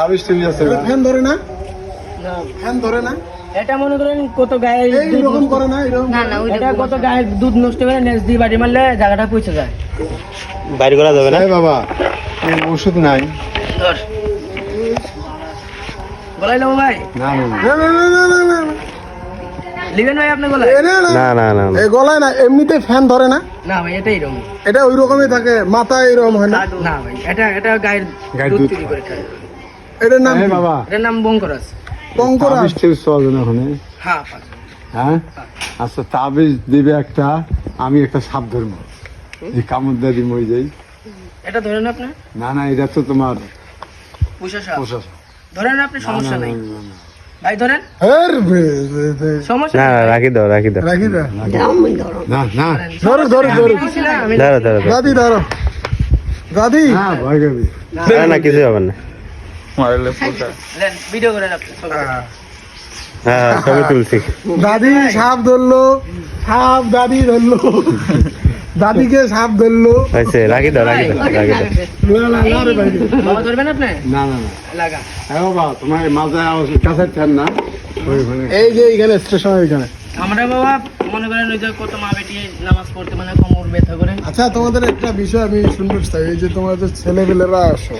আবিস TV আছে fan ধরে না না ফ্যান ধরে না এটা মনে করেন কত গায়ে দুধ করে না এরকম না না এটা কত গায়ে দুধ নষ্ট করে নেক্সট দিয়ে বাড়ি মারলে জায়গাটা পৌঁছে যায় বাইর করা যাবে না বাবা ওষুধ নাই ধর ভাই না না না। না না না না না না লিবেন ভাই আপনি গলাই না না না না না না। এই গলায় না এমনিতে ফ্যান ধরে না না ভাই এটা এরকম এটা ওই রকমই থাকে মাথায় এরকম হয় না না ভাই এটা এটা গায়ের গায়ের দুধ করে খায় এটার নাম বাবা। এটার নাম বঙ্করাস কঙ্করা আবিস টিভি চলবে না ওখানে হ্যাঁ হ্যাঁ? আচ্ছা তাবিজ দিবে একটা আমি একটা সাপ ধরবো। যে কামড় দিয়ে মরে যাই এটা ধরেন আপনি? না না এটা তো তোমার পুষা সাপ পোষা ধরেন আপনি সমস্যা নাই। না, না, না। ভাই ধরেন? এর বে- বে- বে- সমস্যা না রাখি দাও রাখি দাও। রাখি দা না না। ধরো। ধরো ধরো ধরো। ধরো ধরো দাদি ধরো দাদি। ভয় না না কিছু হবে না। নেন, ভিডিও করেন আপনি হ্যাঁ। হ্যাঁ, তুলছি। দাদি সাপ ধরলো সাপ দাদি ধরলো। দাদিকে সাপ ধরলো। হয়েছে রাখি দাও রাখি দাও রাখি দাও। না, না, না বাবা ধরবেন আপনি না না না। লাগা। হ্যাঁ বাবা তোমার এই মাথায় কাছে ফ্যান না। এই যে এইখানে স্টেশন এইখানে। আমরা বাবা মনে করেন ওই যে কত মা বেটি নামাজ পড়তে মানে কোমর ব্যথা করে। আচ্ছা তোমাদের একটা বিষয় আমি শুনতে চাই এই যে তোমাদের ছেলেপেলেরা আসো।